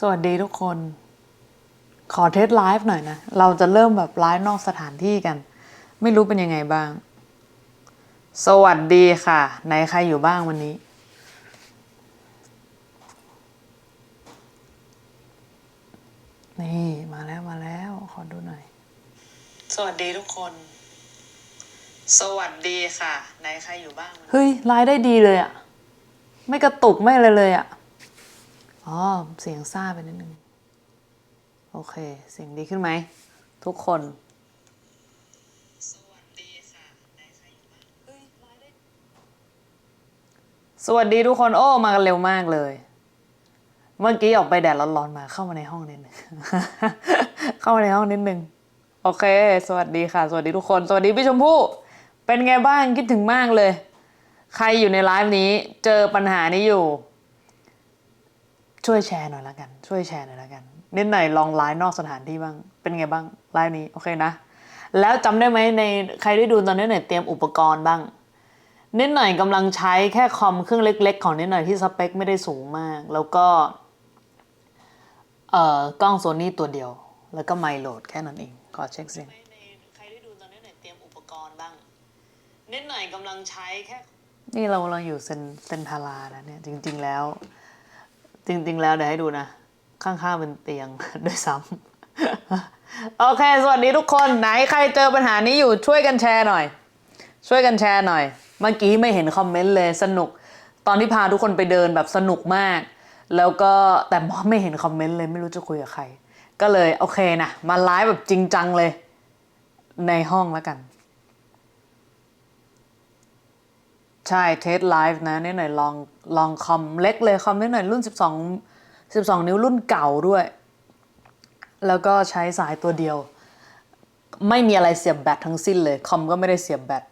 สวัสดีทุกคน ขอเทสไลฟ์หน่อยนะ เราจะเริ่มแบบไลฟ์นอกสถานที่กัน ไม่รู้เป็นยังไงบ้าง สวัสดีค่ะ ไหนใครอยู่บ้างวันนี้ นี่มาแล้วมาแล้ว ขอดูหน่อย สวัสดีทุกคน สวัสดีค่ะ ไหนใครอยู่บ้าง เฮ้ยไลฟ์ได้ดีเลยอะไม่กระตุกไม่อะไรเลยอะ อ๋อ เสียงซ่าไปนิดนึง โอเค เสียงดีขึ้นไหม ทุกคน สวัสดีค่ะไหนใครอยู่บ้างเฮ้ยไลฟ์ได้สวัสดีทุกคน โอ้ มากันเร็วมากเลย เมื่อกี้ออกไปแดดร้อนๆมาเข้ามาในห้องนิดนึง เข้ามาในห้องนิดนึง โอเค สวัสดีค่ะ สวัสดีทุกคน สวัสดีพี่ชมพู่ เป็นไงบ้างคิดถึงมากเลย ใครอยู่ในไลฟ์นี้ เจอปัญหานี้อยู่ ช่วยแชร์หน่อยละกัน ช่วยแชร์หน่อยละกันนิดหน่อยลองไลฟ์นอกสถานที่บ้าง เป็นไงบ้างไลฟ์นี้โอเคนะ แล้วจำได้ไหมในใครได้ดูตอนนี้หน่อยเตรียมอุปกรณ์บ้างนิดหน่อยกำลังใช้แค่คอมเครื่องเล็ก ๆ ของนิดหน่อยที่สเปคไม่ได้สูงมาก แล้วก็เอ่อกล้องโซนี่ตัวเดียว แล้วก็ไมโหลดแค่นั้นเองขอเช็คเสียงใครได้ดูตอนนี้หน่อยเตรียมอุปกรณ์บ้างนิดหน่อยกำลังใช้แค่ นี่เราเราอยู่เซนเซนทารานะเนี่ยจริง ๆแล้ว จริง ๆ แล้วเดี๋ยวให้ดูนะ ข้างๆเป็นเตียงด้วยซ้ำโอเค สวัสดีทุกคนไหนใครเจอปัญหานี้อยู่ช่วยกันแชร์หน่อย ช่วยกันแชร์หน่อย เมื่อกี้ไม่เห็นคอมเมนต์เลยสนุก ตอนที่พาทุกคนไปเดินแบบสนุกมาก แล้วก็แต่ไม่เห็นคอมเมนต์เลยไม่รู้จะคุยกับใคร ก็เลยโอเคนะมาไลฟ์แบบจริงจังเลย ในห้องแล้วกัน ใช่เทสไลฟ์นะนี่หน่อยลองลองคอมเล็กเลยคอมนี่หน่อยรุ่น 12 12 นิ้วรุ่นเก่าด้วย แล้วก็ใช้สายตัวเดียว ไม่มีอะไรเสียบแบตทั้งสิ้นเลย คอมก็ไม่ได้เสียบแบต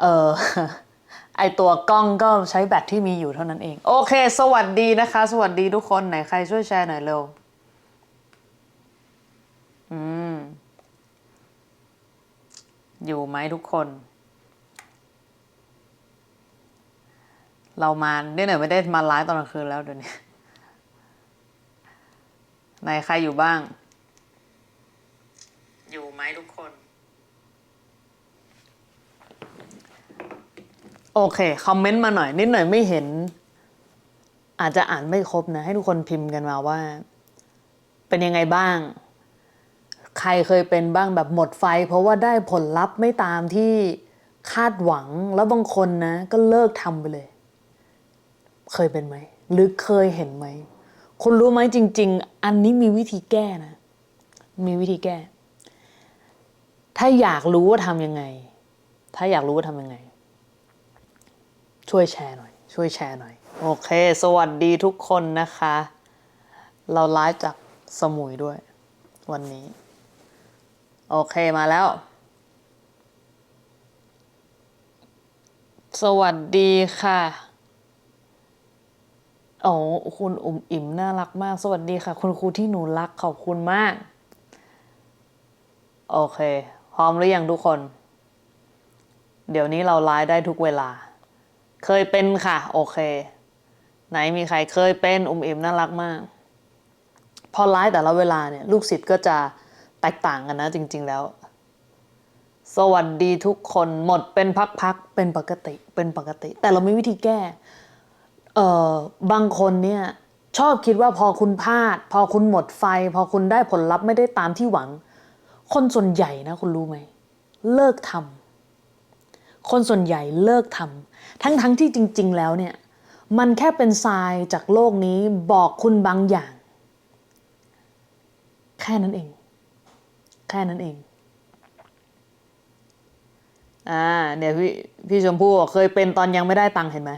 เออไอตัวกล้องก็ใช้แบตที่มีอยู่เท่านั้นเอง โอเค สวัสดีนะคะ สวัสดีทุกคนไหนใครช่วยแชร์หน่อยเร็วอืม อยู่ไหมทุกคน เรามาเนี่ยหน่อยไม่ได้มาไลฟ์ตอนกลางคืนแล้วเดี๋ยวนี้ไหนใครอยู่บ้าง อยู่ไหมทุกคน โอเค คอมเมนต์มาหน่อย นิดหน่อยไม่เห็น อาจจะอ่านไม่ครบนะ ให้ทุกคนพิมพ์กันมาว่า เป็นยังไงบ้าง ใครเคยเป็นบ้างแบบหมดไฟ เพราะว่าได้ผลลัพธ์ไม่ตามที่คาดหวังแล้วบางคนนะ ก็เลิกทำไปเลย เคยเป็นไหม หรือเคยเห็นไหม คุณรู้ไหมจริง ๆ อันนี้มีวิธีแก้นะ มีวิธีแก้ ถ้าอยากรู้ว่าทำยังไง ถ้าอยากรู้ว่าทำยังไง ช่วยแชร์หน่อย ช่วยแชร์หน่อย โอเค สวัสดีทุกคนนะคะ เราไลฟ์จากสมุยด้วย วันนี้ โอเคมาแล้วสวัสดีค่ะ โอ้คุณอุ่มอิ่มน่ารักมาก สวัสดีค่ะ คุณครูที่หนูรักขอบคุณมาก โอเค พร้อมหรือยังทุกคน เดี๋ยวนี้เราไลฟ์ได้ทุกเวลา เคยเป็นค่ะ โอเค ไหนมีใครเคยเป็นอุ่มอิ่มน่ารักมาก พอไลฟ์แต่ละเวลาเนี่ย ลูกศิษย์ก็จะแตกต่างกันนะ จริง ๆ แล้ว สวัสดีทุกคนหมดเป็นพักๆเป็นปกติเป็นปกติ แต่เราไมีวิธีแก้ เอ่อบางคนเนี่ยชอบคิดว่าพอคุณพลาด พอคุณหมดไฟ พอคุณได้ผลลัพธ์ไม่ได้ตามที่หวัง คนส่วนใหญ่นะคุณรู้ไหม เลิกทำคนส่วนใหญ่เลิกทำทั้งๆทที่จริง ๆ แล้วเนี่ยมันแค่เป็นทรายจากโลกนี้บอกคุณบางอย่าง แค่นั้นเอง แค่นั้นเองอ่าเนี่ยพี่พี่ชมพู่เคยเป็นตอนยังไม่ได้ตังค์เห็นไหม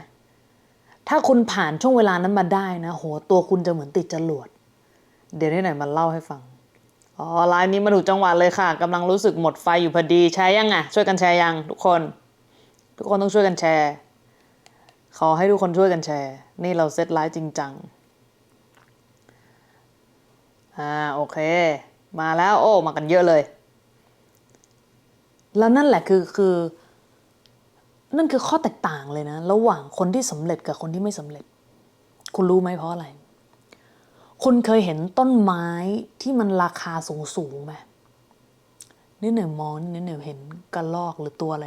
ถ้าคุณผ่านช่วงเวลานั้นมาได้นะโหตัวคุณจะเหมือนติดจรวด เดี๋ยวนี้ไหนมาเล่าให้ฟังอ๋อไลน์นี้มาถูกจังหวะเลยค่ะกำลังรู้สึกหมดไฟอยู่พอดีแชร์ยังอะ ช่วยกันแชร์ยังทุกคน ทุกคนต้องช่วยกันแชร์ ขอให้ทุกคนช่วยกันแชร์ นี่เราเซตไลฟ์จริงจังอ่าโอเค มาแล้วโอ้มากันเยอะเลย แล้วนั่นแหละคือคือ นั่นคือข้อแตกต่างเลยนะ ระหว่างคนที่สำเร็จกับคนที่ไม่สำเร็จ คุณรู้ไหมเพราะอะไร คุณเคยเห็นต้นไม้ที่มันราคาสูงสูงๆไหมนี่หนึ่งมองนี่หนึ่งเห็นกระลอกหรือตัวอะไร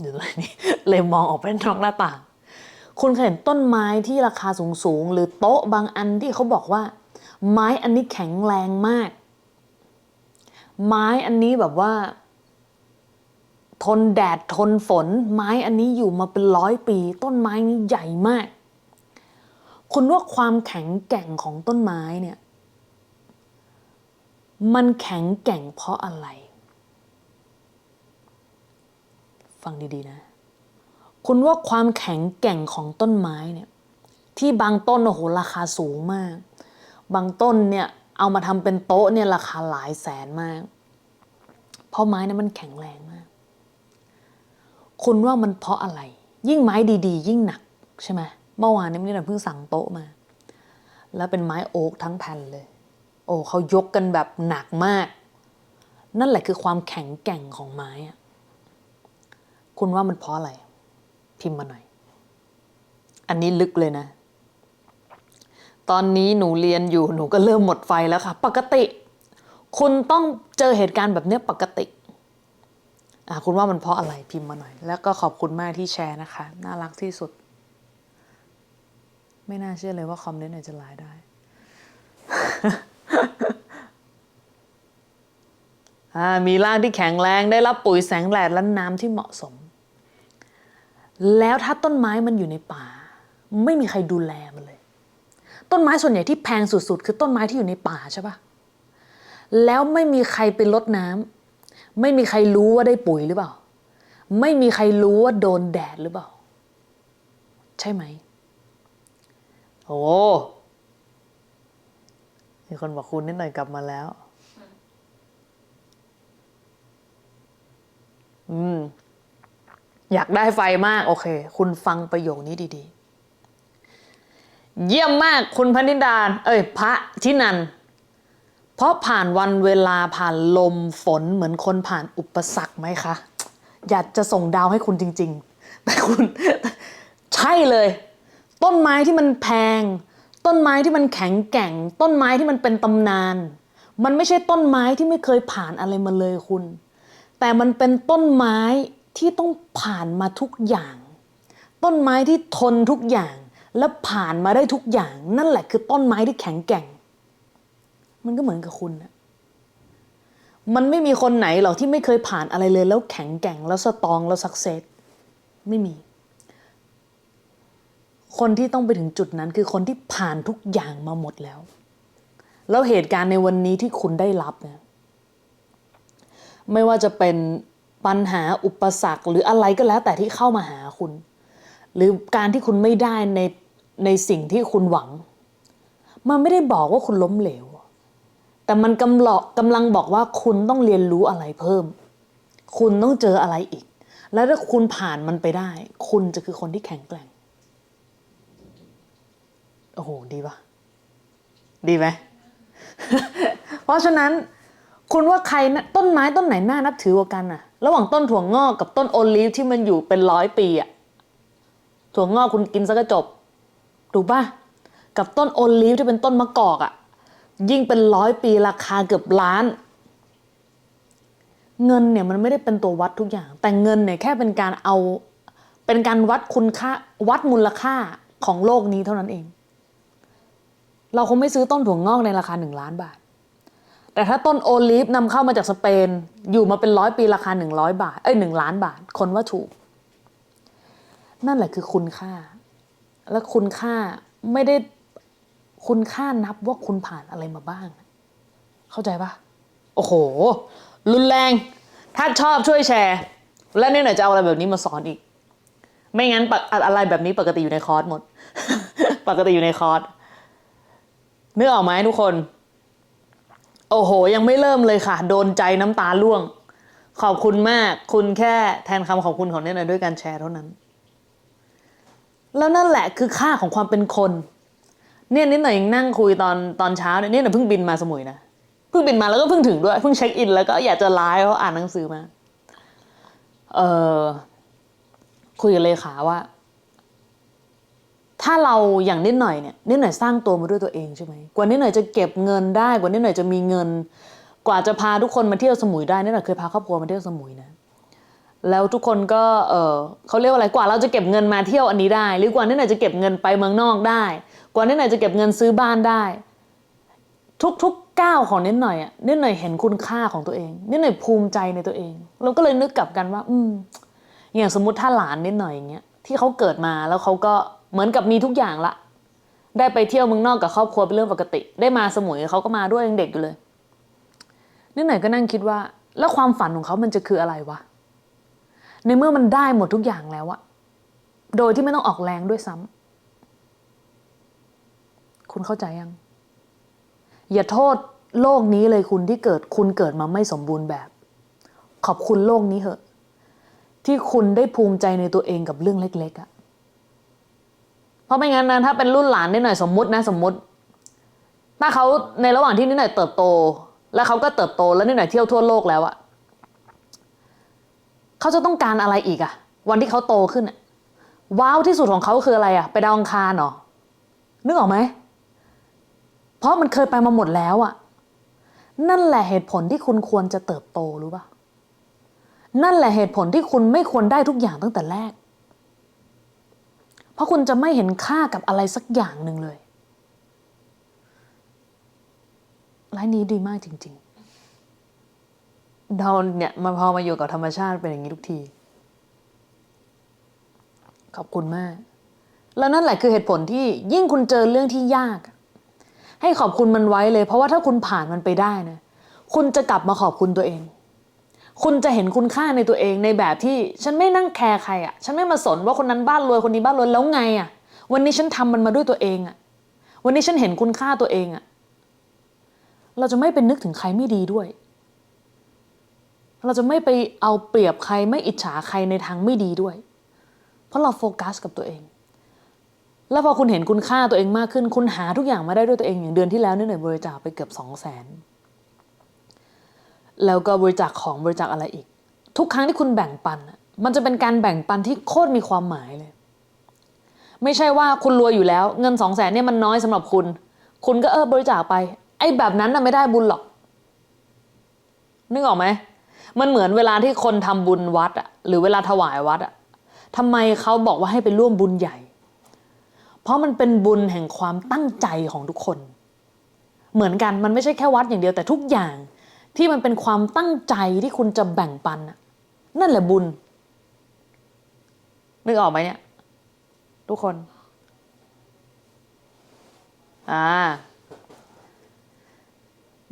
หรืออะไรนี่เลยมองออกไปนอกหน้าต่าง คุณเคยเห็นต้นไม้ที่ราคาสูงสูงๆหรือโต๊ะบางอันที่เขาบอกว่า ไม้อันนี้แข็งแรงมาก ไม้อันนี้แบบว่า ทนแดดทนฝน ไม้อันนี้อยู่มาเป็นร้อยปี ต้นไม้นี้ใหญ่มาก คุณว่าความแข็งแกร่งของต้นไม้เนี่ย มันแข็งแกร่งเพราะอะไร ฟังดีๆนะ คุณว่าความแข็งแกร่งของต้นไม้เนี่ย ที่บางต้นโอ้โหราคาสูงมาก บางต้นเนี่ยเอามาทำเป็นโต๊ะเนี่ยราคาหลายแสนมากเพราะไม้นั้นมันแข็งแรงมาก คุณว่ามันเพราะอะไร ยิ่งไม้ดีๆ ยิ่งหนักใช่ไหมเมื่อวานนี้นี่เราเพิ่งสั่งโต๊ะมา แล้วเป็นไม้โอ๊กทั้งแผ่นเลย โอ้เขายกกันแบบหนักมาก นั่นแหละคือความแข็งแกร่งของไม้อะคุณว่ามันเพราะอะไร พิมพ์มาหน่อย อันนี้ลึกเลยนะ ตอนนี้หนูเรียนอยู่หนูก็เริ่มหมดไฟแล้วค่ะ ปกติ คุณต้องเจอเหตุการณ์แบบเนี้ปกติ คุณว่ามันเพราะอะไรพิมพ์มาหน่อย แล้วก็ขอบคุณมากที่แชร์นะคะ น่ารักที่สุด ไม่น่าเชื่อเลยว่าคอมเมนต์หนจะไลน์ได้มีร่างที่แข็งแรงได้รับปุ๋ยแสงแดดและน้ำที่เหมาะสม แล้วถ้าต้นไม้มันอยู่ในป่า ไม่มีใครดูแลมันเลย ต้นไม้ส่วนใหญ่ที่แพงสุดๆ คือต้นไม้ที่อยู่ในป่าใช่ปะแล้วไม่มีใครไปรดน้ำ ไม่มีใครรู้ว่าได้ปุ๋ยหรือเปล่า ไม่มีใครรู้ว่าโดนแดดหรือเปล่า ใช่ไหม โอ้มีคนบอกคุณนิดหน่อยกลับมาแล้ว อืม อยากได้ไฟมาก โอเค คุณฟังประโยคนี้ดี ๆ เยี่ยมมากคุณพนิดาเอ้ย พระทินัน เพราะผ่านวันเวลาผ่านลมฝนเหมือนคนผ่านอุปสรรคไหมคะ อยากจะส่งดาวให้คุณจริง ๆ แต่คุณใช่เลย ต้นไม้ที่มันแพง ต้นไม้ที่มันแข็งแกร่ง ต้นไม้ที่มันเป็นตำนาน มันไม่ใช่ต้นไม้ที่ไม่เคยผ่านอะไรมาเลยคุณ แต่มันเป็นต้นไม้ที่ต้องผ่านมาทุกอย่าง ต้นไม้ที่ทนทุกอย่างและผ่านมาได้ทุกอย่าง นั่นแหละคือต้นไม้ที่แข็งแกร่ง มันก็เหมือนกับคุณนะมันไม่มีคนไหนหรอกที่ไม่เคยผ่านอะไรเลย แล้วแข็งแกร่งแล้วสตองแล้วสักเซสไม่มี คนที่ต้องไปถึงจุดนั้นคือคนที่ผ่านทุกอย่างมาหมดแล้ว แล้วเหตุการณ์ในวันนี้ที่คุณได้รับเนี่ยไม่ว่าจะเป็นปัญหาอุปสรรค หรืออะไรก็แล้วแต่ที่เข้ามาหาคุณ หรือการที่คุณไม่ได้ในในสิ่งที่คุณหวัง มันไม่ได้บอกว่าคุณล้มเหลว แต่มันกำลอกกำลังบอกว่าคุณต้องเรียนรู้อะไรเพิ่ม คุณต้องเจออะไรอีก แล้วถ้าคุณผ่านมันไปได้ คุณจะคือคนที่แข็งแกร่ง โอ้โห ดีปะดีไหม เพราะฉะนั้นคุณว่าใครต้นไม้ต้นไหนน่านับถือกว่ากันอะระหว่างต้นถั่วงอกกับต้นโอลีฟที่มันอยู่เป็นร้อยปีอะถั่วงอกคุณกินซะก็จบ ถูกปะกับต้นโอลีฟที่เป็นต้นมะกอกอะ ยิ่งเป็นร้อยปีราคาเกือบล้าน เงินเนี่ยมันไม่ได้เป็นตัววัดทุกอย่าง แต่เงินเนี่ยแค่เป็นการเอาเป็นการวัดคุณค่าวัดมูลค่าของโลกนี้เท่านั้นเอง เราคงไม่ซื้อต้นถั่วงอกในราคาหนึ่งล้านบาท แต่ถ้าต้นโอลีฟนำเข้ามาจากสเปน อยู่มาเป็นร้อยปีราคาหนึ่งร้อยบาท เอ้ยหนึ่งล้านบาท คนว่าถูก นั่นแหละคือคุณค่า และคุณค่าไม่ได้ คุณค่านับว่าคุณผ่านอะไรมาบ้าง เข้าใจปะโอ้โห รุนแรง ถ้าชอบช่วยแชร์ และเนี่ยหน่อยจะเอาอะไรแบบนี้มาสอนอีก ไม่งั้นอะไรแบบนี้ปกติอยู่ในคอร์สหมด ปกติอยู่ในคอร์สนึกออกไหมทุกคน โอ้โห ยังไม่เริ่มเลยค่ะ โดนใจน้ำตาล่วง ขอบคุณมาก คุณแค่แทนคำขอบคุณของเนี่ยหน่อยด้วยการแชร์เท่านั้น แล้วนั่นแหละคือค่าของความเป็นคน เนี่ยนิดหน่อยยังนั่งคุยตอนตอนเช้าเนี่ยเนี่ยหน่อยเพิ่งบินมาสมุยนะเพิ่งบินมาแล้วก็เพิ่งถึงด้วยเพิ่งเช็คอินแล้วก็อยากจะไลฟ์เพราะอ่านหนังสือมาเออคุยกับเลขาว่า ถ้าเราอย่างนิดหน่อยเนี่ยนิดหน่อยสร้างตัวมาด้วยตัวเองใช่ไหมกว่านิดหน่อยจะเก็บเงินได้กว่านิดหน่อยจะมีเงิน กว่าจะพาทุกคนมาเที่ยวสมุยได้นิดหน่อยเคยพาครอบครัวมาเที่ยวสมุยนะแล้วทุกคนก็เออเขาเรียกว่าอะไรกว่าเราจะเก็บเงินมาเที่ยวอันนี้ได้ หรือกว่านิดหน่อยจะเก็บเงินไปเมืองนอกได้ กว่านิดหน่อยจะเก็บเงินซื้อบ้านได้ ทุกๆก้าวของนิดหน่อยอะนิดหน่อยเห็นคุณค่าของตัวเองนิดหน่อยภูมิใจในตัวเองเราก็เลยนึกกลับกันว่า อืมอย่างสมมติถ้าหลานนิดหน่อยอย่างเงี้ยที่เขาเกิดมาแล้วเขาก็เหมือนกับมีทุกอย่างละ ได้ไปเที่ยวเมืองนอกกับครอบครัวเป็นเรื่องปกติ ได้มาสมุยเขาก็มาด้วยยังเด็กอยู่เลยนิดหน่อยก็นั่งคิดว่า แล้วความฝันของเขามันจะคืออะไรวะในเมื่อมันได้หมดทุกอย่างแล้วอะโดยที่ไม่ต้องออกแรงด้วยซ้ำ คุณเข้าใจยัง อย่าโทษโลกนี้เลยคุณที่เกิดคุณเกิดมาไม่สมบูรณ์แบบ ขอบคุณโลกนี้เหอะ ที่คุณได้ภูมิใจในตัวเองกับเรื่องเล็ก ๆอะเพราะไม่งั้นนะถ้าเป็นรุ่นหลานนิดหน่อยสมมุตินะสมมุติ ถ้าเขาในระหว่างที่นิดหน่อยเติบโต แล้วเขาก็เติบโตแล้วนิดหน่อยเที่ยวทั่วโลกแล้วอะเขาจะต้องการอะไรอีกอะวันที่เขาโตขึ้นอะว้าวที่สุดของเขาคืออะไรอะไปดาวอังคารเหรอนึกออกไหม เพราะมันเคยไปมาหมดแล้วอะนั่นแหละเหตุผลที่คุณควรจะเติบโตรู้ปะนั่นแหละเหตุผลที่คุณไม่ควรได้ทุกอย่างตั้งแต่แรก เพราะคุณจะไม่เห็นค่ากับอะไรสักอย่างหนึ่งเลยไลน์นี้ดีมากจริงๆเราเนี่ยมาพอมาอยู่กับธรรมชาติเป็นอย่างนี้ทุกที ขอบคุณมาก แล้วนั่นแหละคือเหตุผลที่ยิ่งคุณเจอเรื่องที่ยาก ให้ขอบคุณมันไว้เลย เพราะว่าถ้าคุณผ่านมันไปได้นะคุณจะกลับมาขอบคุณตัวเอง คุณจะเห็นคุณค่าในตัวเองในแบบที่ฉันไม่นั่งแคร์ใครอะ่ะ ฉันไม่มาสนว่าคนนั้นบ้านรวยคนนี้บ้านรวยแล้วไงอะ่ะ วันนี้ฉันทำมันมาด้วยตัวเองอะ่ะ วันนี้ฉันเห็นคุณค่าตัวเองอะ่ะ เราจะไม่เป็นนึกถึงใครไม่ดีด้วย เราจะไม่ไปเอาเปรียบใครไม่อิจฉาใครในทางไม่ดีด้วย เพราะเราโฟกัสกับตัวเอง แล้วพอคุณเห็นคุณค่าตัวเองมากขึ้น คุณหาทุกอย่างมาได้ด้วยตัวเองอย่างเดือนที่แล้วนี่หน่อยบริจาคไปเกือบสองแสนแล้วก็บริจาคของบริจาคอะไรอีก ทุกครั้งที่คุณแบ่งปัน มันจะเป็นการแบ่งปันที่โคตรมีความหมายเลย ไม่ใช่ว่าคุณรวยอยู่แล้วเงินสองแสนเนี่ยมันน้อยสำหรับคุณ คุณก็เออบริจาคไป ไอ้แบบนั้นน่ะไม่ได้บุญหรอก นึกออกไหมมันเหมือนเวลาที่คนทำบุญวัดอะหรือเวลาถวายวัดอะทำไมเขาบอกว่าให้ไปร่วมบุญใหญ่ เพราะมันเป็นบุญแห่งความตั้งใจของทุกคน เหมือนกันมันไม่ใช่แค่วัดอย่างเดียวแต่ทุกอย่างที่มันเป็นความตั้งใจที่คุณจะแบ่งปันนั่นแหละบุญ นึกออกไหมเนี่ย ทุกคน อ่า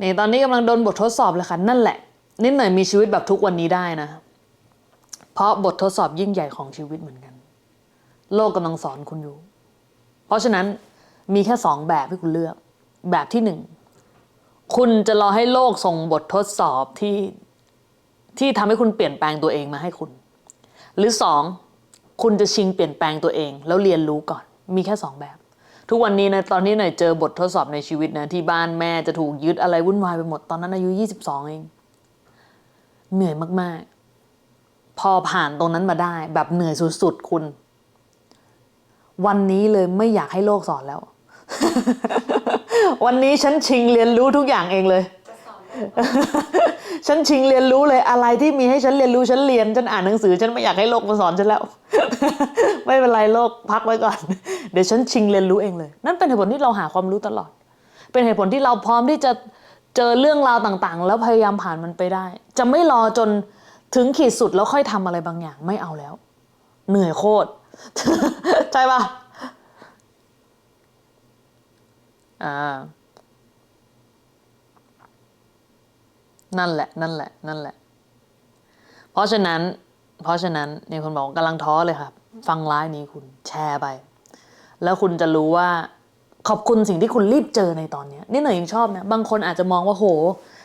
นี่ตอนนี้กำลังโดนบททดสอบเลยค่ะ นั่นแหละ นิดหน่อยมีชีวิตแบบทุกวันนี้ได้นะ เพราะบททดสอบยิ่งใหญ่ของชีวิตเหมือนกัน โลกกำลังสอนคุณอยู่ เพราะฉะนั้นมีแค่สองแบบให้คุณเลือก แบบที่หนึ่งคุณจะรอให้โลกส่งบททดสอบที่ที่ทำให้คุณเปลี่ยนแปลงตัวเองมาให้คุณ หรือสองคุณจะชิงเปลี่ยนแปลงตัวเอง แล้วเรียนรู้ก่อน มีแค่สองแบบ ทุกวันนี้นะตอนนี้หน่อยเจอบททดสอบในชีวิตนะที่บ้านแม่จะถูกยึดอะไรวุ่นวายไปหมดตอนนั้นอายุยี่สิบสองเอง เหนื่อยมากๆ พอผ่านตรงนั้นมาได้ แบบเหนื่อยสุดๆคุณ วันนี้เลยไม่อยากให้โลกสอนแล้ว วันนี้ฉันชิงเรียนรู้ทุกอย่างเองเลย ฉันชิงเรียนรู้เลยอะไรที่มีให้ฉันเรียนรู้ฉันเรียนฉันอ่านหนังสือ ฉันไม่อยากให้โลกมาสอนฉันแล้ว ไม่เป็นไรโลกพักไว้ก่อน เดี๋ยวฉันชิงเรียนรู้เองเลย นั่นเป็นเหตุผลที่เราหาความรู้ตลอด เป็นเหตุผลที่เราพร้อมที่จะเจอเรื่องราวต่างๆ แล้วพยายามผ่านมันไปได้ จะไม่รอจนถึงขีดสุดแล้วค่อยทำอะไรบางอย่างไม่เอาแล้ว เหนื่อยโคตร ใช่ปะอ่า นั่นแหละ นั่นแหละ นั่นแหละ เพราะฉะนั้น เพราะฉะนั้นเนี่ยคนบอกกำลังท้อเลยครับ ฟังไลน์นี้คุณแชร์ไป แล้วคุณจะรู้ว่าขอบคุณสิ่งที่คุณรีบเจอในตอนนี้นี่หน่อยยังชอบนะ บางคนอาจจะมองว่าโห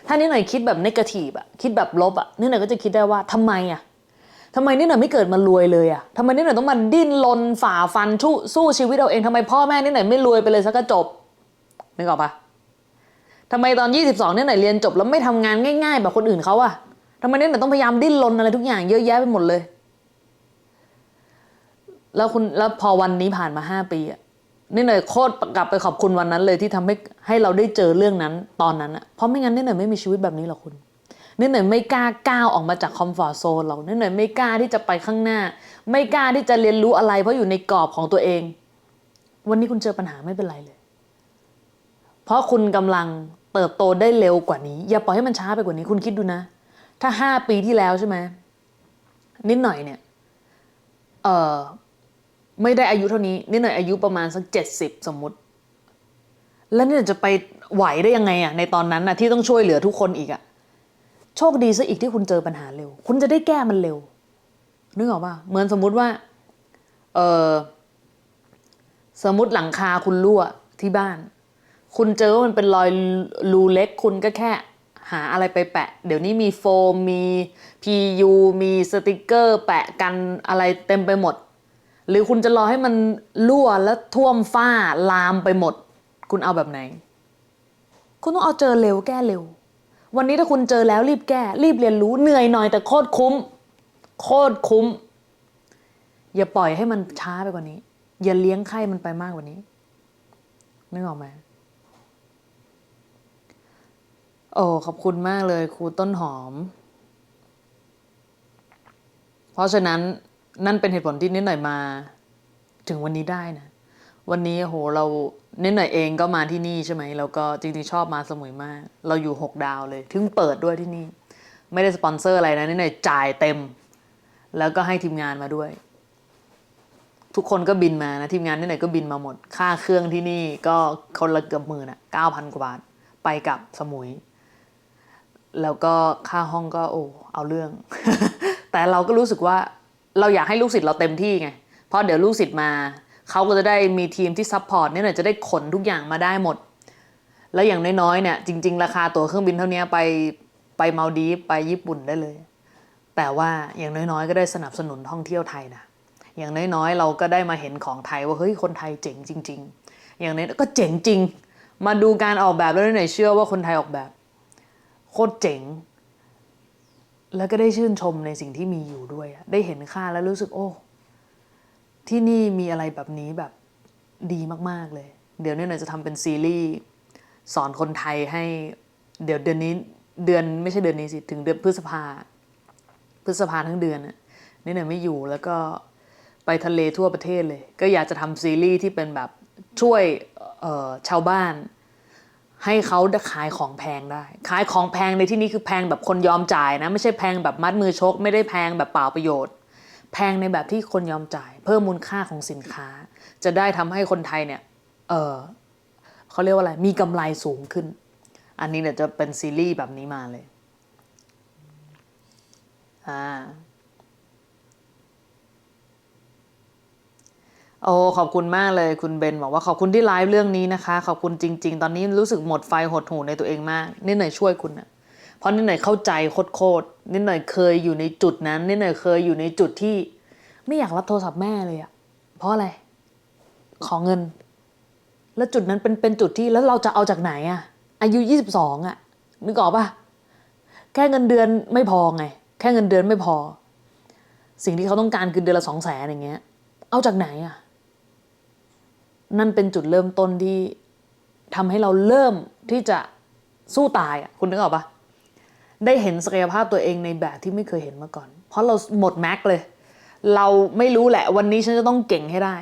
ถ้านี่หน่อยคิดแบบนกาทีฟอะคิดแบบลบอะนี่หน่อยก็จะคิดได้ว่าทำไมอะ ทำไมนี่หน่อยไม่เกิดมารวยเลยอะทำไมนี่หน่อยต้องมาดิ้นรนฝ่าฟันสู้สู้ชีวิตเอาเองทำไมพ่อแม่นี่หน่อยไม่รวยไปเลยสักก็จบนึกออกปะทำไมตอน 22เนี่ยหน่อยเรียนจบแล้วไม่ทำงานง่ายๆแบบคนอื่นเขาอะทำไมเนี่ยหน่อยต้องพยายามดิ้นรนอะไรทุกอย่างเยอะแยะไปหมดเลย แล้วคุณแล้วพอวันนี้ผ่านมาห้าปีอะนี่หน่อยโคตรกลับไปขอบคุณวันนั้นเลยที่ทำให้ให้เราได้เจอเรื่องนั้นตอนนั้นอะเพราะไม่งั้นนี่หน่อยไม่มีชีวิตแบบนี้หรอกคุณ นี่หน่อยไม่กล้าก้าวออกมาจากคอมฟอร์ทโซนหรอกนี่หน่อยไม่กล้าที่จะไปข้างหน้า ไม่กล้าที่จะเรียนรู้อะไร เพราะอยู่ในกรอบของตัวเอง วันนี้คุณเจอปัญหาไม่เป็นไรเลย เพราะคุณกำลังเติบโตได้เร็วกว่านี้ อย่าปล่อยให้มันช้าไปกว่านี้คุณคิดดูนะ ถ้าห้าปีที่แล้วใช่ไหมนิดหน่อยเนี่ยเออไม่ได้อายุเท่านี้นิดหน่อยอายุประมาณสักเจ็ดสิบสมมติ แล้วนี่จะไปไหวได้ยังไงอะในตอนนั้นนะที่ต้องช่วยเหลือทุกคนอีกอะ โชคดีซะอีกที่คุณเจอปัญหาเร็ว คุณจะได้แก้มันเร็ว นึกออกป่ะเหมือนสมมุติว่า เออสมมติหลังคาคุณรั่วที่บ้าน คุณเจอว่ามันเป็นรอยรูเล็ก คุณก็แค่หาอะไรไปแปะ เดี๋ยวนี้มีโฟมมี PU มีสติกเกอร์ แปะกันอะไรเต็มไปหมด หรือคุณจะรอให้มันรั่วแล้วท่วมฝ้าลามไปหมด คุณเอาแบบไหน คุณต้องเอาเจอเร็วแก้เร็ว วันนี้ถ้าคุณเจอแล้วรีบแก้ รีบเรียนรู้เหนื่อยหน่อยแต่โคตรคุ้ม โคตรคุ้ม อย่าปล่อยให้มันช้าไปกว่านี้ อย่าเลี้ยงไข้มันไปมากกว่านี้นึกออกไหมโอ้ขอบคุณมากเลยครูต้นหอม เพราะฉะนั้นนั่นเป็นเหตุผลที่นิดหน่อยมา ถึงวันนี้ได้นะ วันนี้โหเรานิดหน่อยเองก็มาที่นี่ใช่ไหมแล้วก็จริงๆชอบมาสมุยมาก เราอยู่หกดาวเลยถึงเปิดด้วยที่นี่ ไม่ได้สปอนเซอร์อะไรนะนิดหน่อยจ่ายเต็ม แล้วก็ให้ทีมงานมาด้วย ทุกคนก็บินมานะทีมงานที่ไหน่อยก็บินมาหมด ค่าเครื่องที่นี่ก็คนละเกือบหมื่นอะเก้าพันกว่าบาทไปกับสมุย แล้วก็ค่าห้องก็โอ้เอาเรื่อง แต่เราก็รู้สึกว่าเราอยากให้ลูกศิษย์เราเต็มที่ไงเพราะเดี๋ยวลูกศิษย์มา เขาก็จะได้มีทีมที่ซัพพอร์ตเนี่ยจะได้ขนทุกอย่างมาได้หมด แล้วอย่างน้อยๆเนี่ยจริง ๆ ราคาตั๋วเครื่องบินเท่านี้ไปไปมาดีฟไปญี่ปุ่นได้เลย แต่ว่าอย่างน้อยๆ ก็ได้สนับสนุนท่องเที่ยวไทยนะอย่างน้อยๆ เราก็ได้มาเห็นของไทยว่าเฮ้ยคนไทยเจ๋งจริง ๆ อย่างนี้ก็เจ๋งจริง มาดูการออกแบบแล้วหน่อยเชื่อว่าคนไทยออกแบบ โคตรเจ๋ง แล้วก็ได้ชื่นชมในสิ่งที่มีอยู่ด้วย ได้เห็นค่าแล้วรู้สึกโอ้ ที่นี่มีอะไรแบบนี้แบบดีมาก ๆ เลย เดี๋ยวเนี่ยหน่อยจะทำเป็นซีรีส์สอนคนไทยให้ เดี๋ยวเดือนนี้เดือนไม่ใช่เดือนนี้สิ ถึงเดือนพฤษภา พฤษภาทั้งเดือนน่ะนี่หน่อยไม่อยู่แล้วก็ไปทะเลทั่วประเทศเลย ก็อยากจะทำซีรีส์ที่เป็นแบบช่วยชาวบ้าน ให้เขาได้ขายของแพงได้ ขายของแพงในที่นี้คือแพงแบบคนยอมจ่ายนะ ไม่ใช่แพงแบบมัดมือชก ไม่ได้แพงแบบเปล่าประโยชน์ แพงในแบบที่คนยอมจ่าย เพิ่มมูลค่าของสินค้า จะได้ทำให้คนไทยเนี่ย เออเขาเรียกว่าอะไร มีกำไรสูงขึ้น อันนี้เนี่ยจะเป็นซีรีส์แบบนี้มาเลย อ่า โอ้ ขอบคุณมากเลยคุณเบนบอกว่าขอบคุณที่ไลฟ์เรื่องนี้นะคะ ขอบคุณจริง ๆ ตอนนี้รู้สึกหมดไฟหดหูในตัวเองมากนิดหน่อยช่วยคุณนะ ราะนิดหน่อยเข้าใจโคตรๆนิดหน่อยเคยอยู่ในจุดนั้น นิดหน่อยเคยอยู่ในจุดที่ ไม่อยากรับโทรศัพท์แม่เลยอะเพราะอะไร ขอเงิน แล้วจุดนั้นเป็นเป็นจุดที่แล้วเราจะเอาจากไหนอะอายุยี่สิบสองอะนึกออกปะแค่เงินเดือนไม่พอไง แค่เงินเดือนไม่พอ สิ่งที่เขาต้องการคือเดือนละสองแสนอย่างเงี้ย เอาจากไหนอะนั่นเป็นจุดเริ่มต้นที่ทำให้เราเริ่มที่จะสู้ตายอะคุณนึกออกปะ ได้เห็นศักยภาพตัวเองในแบบที่ไม่เคยเห็นมาก่อน เพราะเราหมดแม็กเลย เราไม่รู้แหละ วันนี้ฉันจะต้องเก่งให้ได้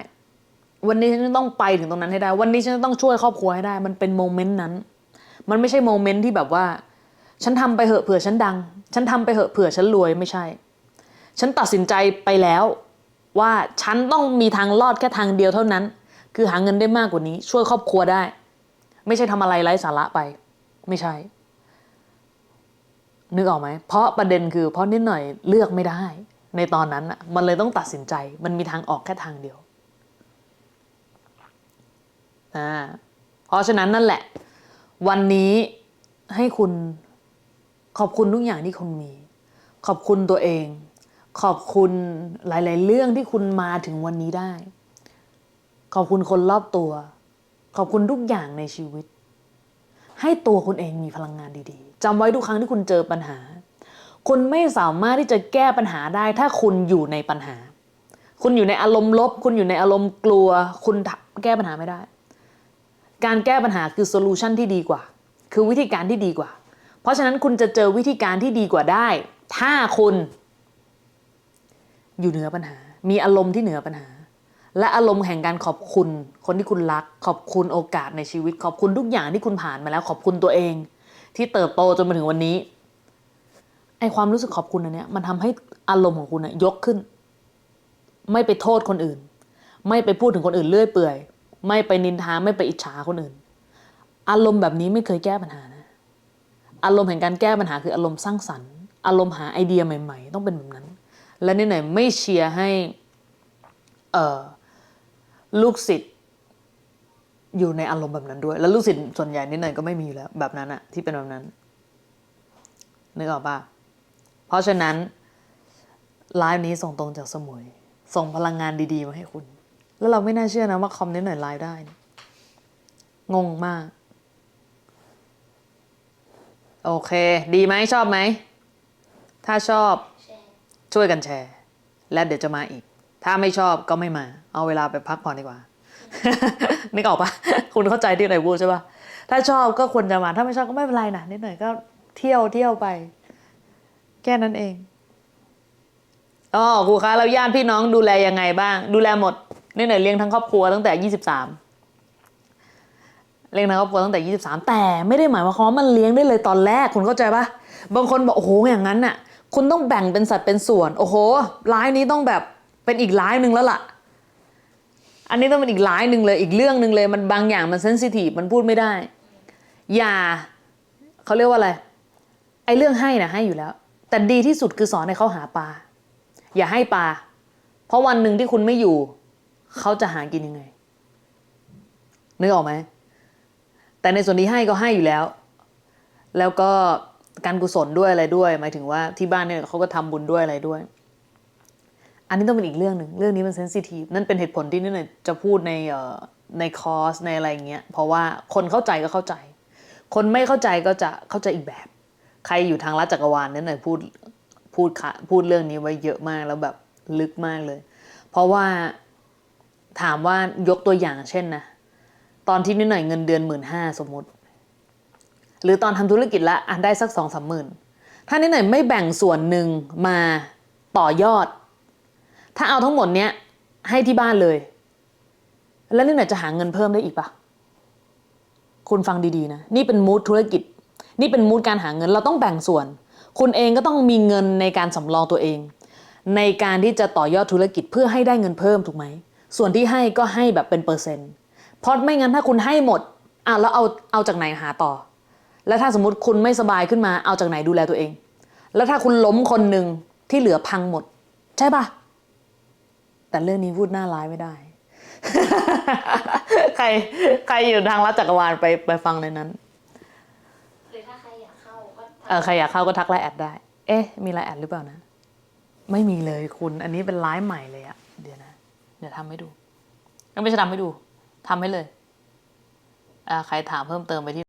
วันนี้ฉันจะต้องไปถึงตรงนั้นให้ได้ วันนี้ฉันจะต้องช่วยครอบครัวให้ได้ มันเป็นโมเมนต์นั้น มันไม่ใช่โมเมนต์ที่แบบว่า ฉันทำไปเหอะเผื่อฉันดัง ฉันทำไปเหอะเผื่อฉันรวยไม่ใช่ ฉันตัดสินใจไปแล้วว่าฉันต้องมีทางรอดแค่ทางเดียวเท่านั้น คือหาเงินได้มากกว่านี้ ช่วยครอบครัวได้ ไม่ใช่ทำอะไรไร้สาระไป ไม่ใช่ นึกออกไหม เพราะประเด็นคือเพราะนิดหน่อยเลือกไม่ได้ ในตอนนั้นอะมันเลยต้องตัดสินใจ มันมีทางออกแค่ทางเดียวอ่าเพราะฉะนั้นนั่นแหละ วันนี้ให้คุณขอบคุณทุกอย่างที่คุณมี ขอบคุณตัวเอง ขอบคุณหลาย ๆ เรื่องที่คุณมาถึงวันนี้ได้ ขอบคุณคนรอบตัว ขอบคุณทุกอย่างในชีวิต ให้ตัวคุณเองมีพลังงานดี ๆ จำไว้ทุกครั้งที่คุณเจอปัญหา คุณไม่สามารถที่จะแก้ปัญหาได้ ถ้าคุณอยู่ในปัญหา คุณอยู่ในอารมณ์ลบ คุณอยู่ในอารมณ์กลัว คุณแก้ปัญหาไม่ได้ การแก้ปัญหาคือโซลูชันที่ดีกว่า คือวิธีการที่ดีกว่า เพราะฉะนั้นคุณจะเจอวิธีการที่ดีกว่าได้ ถ้าคุณ อยู่เหนือปัญหา มีอารมณ์ที่เหนือปัญหาและอารมณ์แห่งการขอบคุณ คนที่คุณรัก ขอบคุณโอกาสในชีวิต ขอบคุณทุกอย่างที่คุณผ่านมาแล้ว ขอบคุณตัวเอง ที่เติบโตจนมาถึงวันนี้ไอความรู้สึกขอบคุณอันเนี้ยมันทำให้อารมณ์ของคุณอะยกขึ้น ไม่ไปโทษคนอื่น ไม่ไปพูดถึงคนอื่นเลื่อยเปื่อย ไม่ไปนินทาไม่ไปอิจฉาคนอื่น อารมณ์แบบนี้ไม่เคยแก้ปัญหานะ อารมณ์แห่งการแก้ปัญหาคืออารมณ์สร้างสรรค์ อารมณ์หาไอเดียใหม่ ๆ ต้องเป็นแบบนั้น และนี่หน่อยไม่เชียร์ให้ลูกศิษย์ อยู่ในอารมณ์แบบนั้นด้วย แล้วลูกศิษย์ส่วนใหญ่นิดหน่อยก็ไม่มีอยู่แล้ว แบบนั้นอะที่เป็นแบบนั้นนึกออกปะเพราะฉะนั้นไลฟ์นี้ส่งตรงจากสมุย ส่งพลังงานดีๆมาให้คุณ แล้วเราไม่น่าเชื่อนะว่าคอมนิดหน่อยไลฟ์ได้งงมาก โอเค ดีไหมชอบไหม ถ้าชอบช่วยกันแชร์ และเดี๋ยวจะมาอีก ถ้าไม่ชอบก็ไม่มา เอาเวลาไปพักผ่อนดีกว่า นึกออกปะคุณเข้าใจที่ไหนพูดใช่ปะถ้าชอบก็ควรจะมา ถ้าไม่ชอบก็ไม่เป็นไรนะนิดหน่อยก็เที่ยวเที่ยวไป แค่นั้นเองอ๋อครูคะแล้วญาติพี่น้องดูแลยังไงบ้าง ดูแลหมดนิดหน่อยเลี้ยงทั้งครอบครัวตั้งแต่ยี่สิบสามเลี้ยงทั้งครอบครัวตั้งแต่ยี่สิบสามแต่ไม่ได้หมายความว่ามันเลี้ยงได้เลยตอนแรกคุณเข้าใจปะบางคนบอกโอ้โหอย่างนั้นน่ะ คุณต้องแบ่งเป็นสัดเป็นส่วน โอ้โหร้ายนี้ต้องแบบเป็นอีกร้ายหนึ่งแล้วล่ะ อันนี้ต้องเป็นอีกร้ายหนึ่งเลยอีกเรื่องหนึ่งเลยมันบางอย่างมันเซนซิทีฟมันพูดไม่ได้ อย่าเขาเรียกว่าอะไรไอ้เรื่องให้นะให้อยู่แล้ว แต่ดีที่สุดคือสอนให้เขาหาปลาอย่าให้ปลาเพราะวันหนึ่งที่คุณไม่อยู่ เขาจะหากินยังไงนึกออกไหมแต่ในส่วนที่ให้ก็ให้อยู่แล้ว แล้วก็การกุศลด้วยอะไรด้วย หมายถึงว่าที่บ้านเนี่ยเขาก็ทำบุญด้วยอะไรด้วย อันนี้ต้องเป็นอีกเรื่องหนึ่งเรื่องนี้มันเซนซิทีฟนั่นเป็นเหตุผลที่นี่เนี่ยจะพูดในในคอร์สในอะไรอย่างเงี้ยเพราะว่าคนเข้าใจก็เข้าใจ คนไม่เข้าใจก็จะเข้าใจอีกแบบ ใครอยู่ทางลัดจักรวาลเนี่ยหน่อยพูดพูดค่ะพูดเรื่องนี้ไว้เยอะมากแล้วแบบลึกมากเลย เพราะว่าถามว่ายกตัวอย่างเช่นนะตอนที่นิดหน่อยเงินเดือนหมื่นห้าสมมติ หรือตอนทำธุรกิจละอะได้สักสองสามหมื่นถ้านิดหน่อยไม่แบ่งส่วนหนึ่งมาต่อยอด ถ้าเอาทั้งหมดเนี้ยให้ที่บ้านเลย แล้วนิดหนจะหาเงินเพิ่มได้อีกปะคุณฟังดีๆนะ นี่เป็นมูดธุรกิจ นี่เป็นมูดการหาเงินเราต้องแบ่งส่วน คุณเองก็ต้องมีเงินในการสำรองตัวเอง ในการที่จะต่อยอดธุรกิจเพื่อให้ได้เงินเพิ่มถูกไหม ส่วนที่ให้ก็ให้แบบเป็นเปอร์เซ็นต์เพราะไม่งั้นถ้าคุณให้หมดอะแล้วเอาเอาจากไหนหาต่อ แล้วถ้าสมมติคุณไม่สบายขึ้นมาเอาจากไหนดูแลตัวเอง แล้วถ้าคุณล้มคนหนึ่งที่เหลือพังหมด ใช่ปะ แต่เรื่องนี้พูดหน้าร้ายไม่ได้ ใครใครอยู่ทางลัดจักรวาลไปไปฟังในนั้นหรือถ้าใครอยากเข้าก็เออใครอยากเข้าก็ทักไลน์แอดได้ เอ๊ะ มีไลน์แอดหรือเปล่านะ ไม่มีเลยคุณ อันนี้เป็นไลน์ใหม่เลยอะเดี๋ยวนะ เดี๋ยวทำให้ดูไม่ใช่ทำให้ดูทำให้เลยอ่าใครถามเพิ่มเติมไปที่